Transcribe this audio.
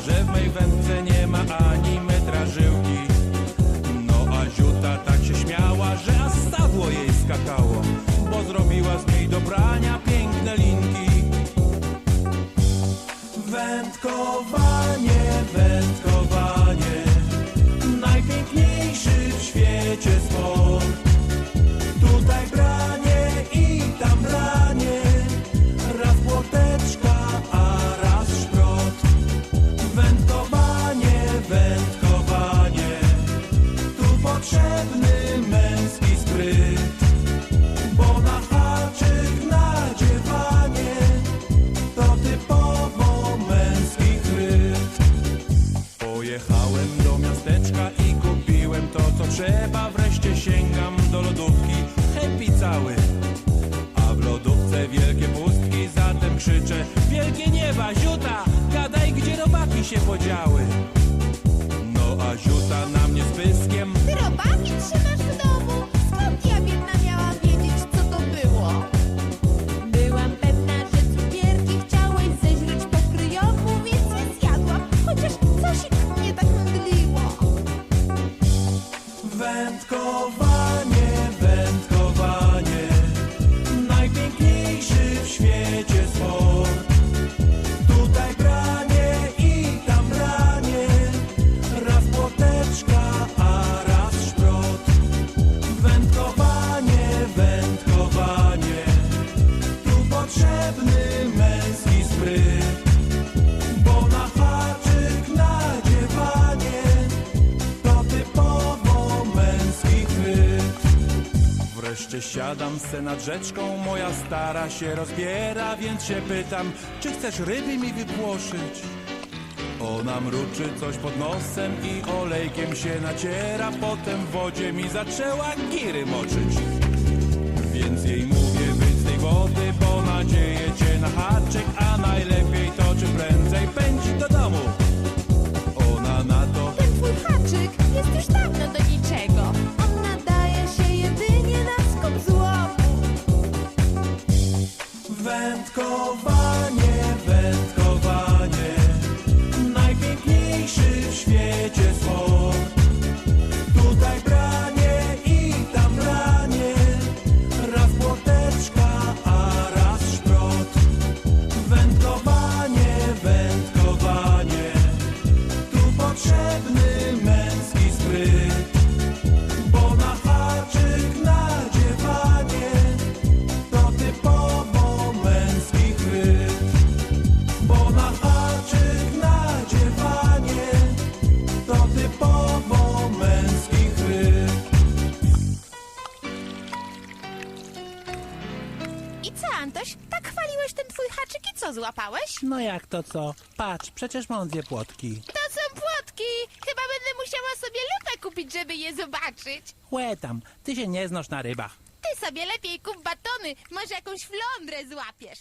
że w mej wędce nie trzeba. Wreszcie sięgam do lodówki, happy cały. A w lodówce wielkie pustki, zatem krzyczę Wielkie nieba, ziuta, gadaj, gdzie robaki się podziały. No a ziuta na mnie z Wędkowanie, wędkowanie, najpiękniejszy w świecie Wreszcie siadam se nad rzeczką, moja stara się rozbiera, więc się pytam, czy chcesz ryby mi wypłoszyć? Ona mruczy coś pod nosem i olejkiem się naciera, potem w wodzie mi zaczęła giry moczyć. Co, złapałeś? No jak to co? Patrz, przecież mam dwie płotki. To są płotki! Chyba będę musiała sobie lupę kupić, żeby je zobaczyć. Łe tam, ty się nie znasz na rybach. Ty sobie lepiej kup batony, może jakąś flądrę złapiesz.